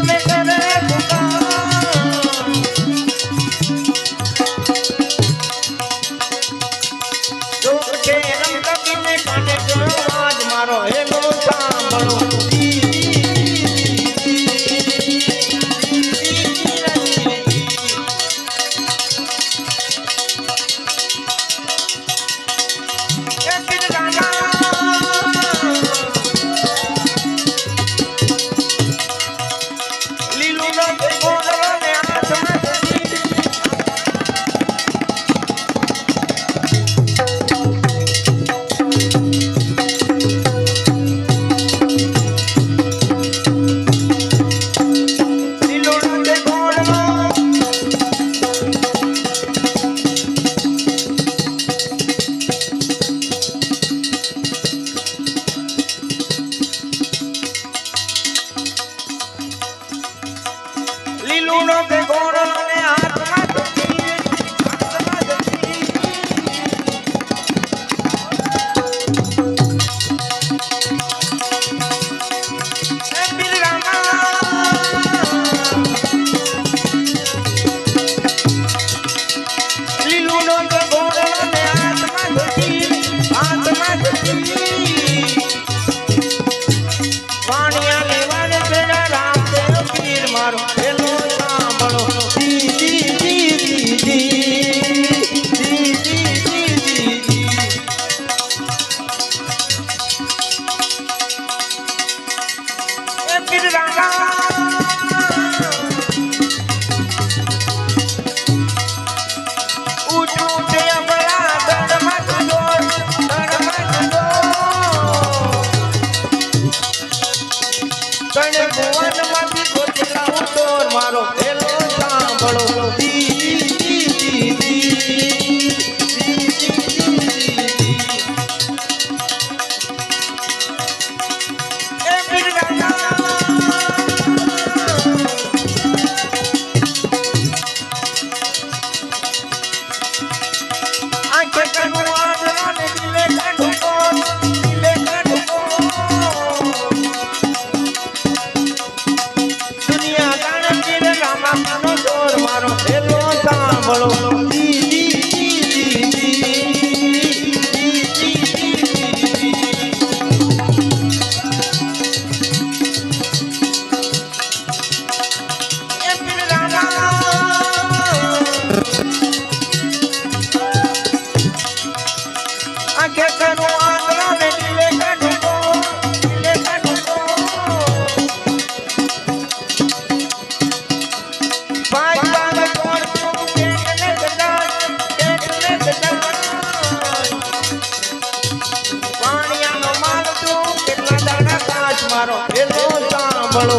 me, me, me. el uno de. મનમાંથી ગોતેલા હું તોર મારો. follow. મારો પેલો સાંભળો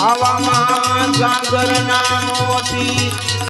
આવામાં સાગરના મોતી.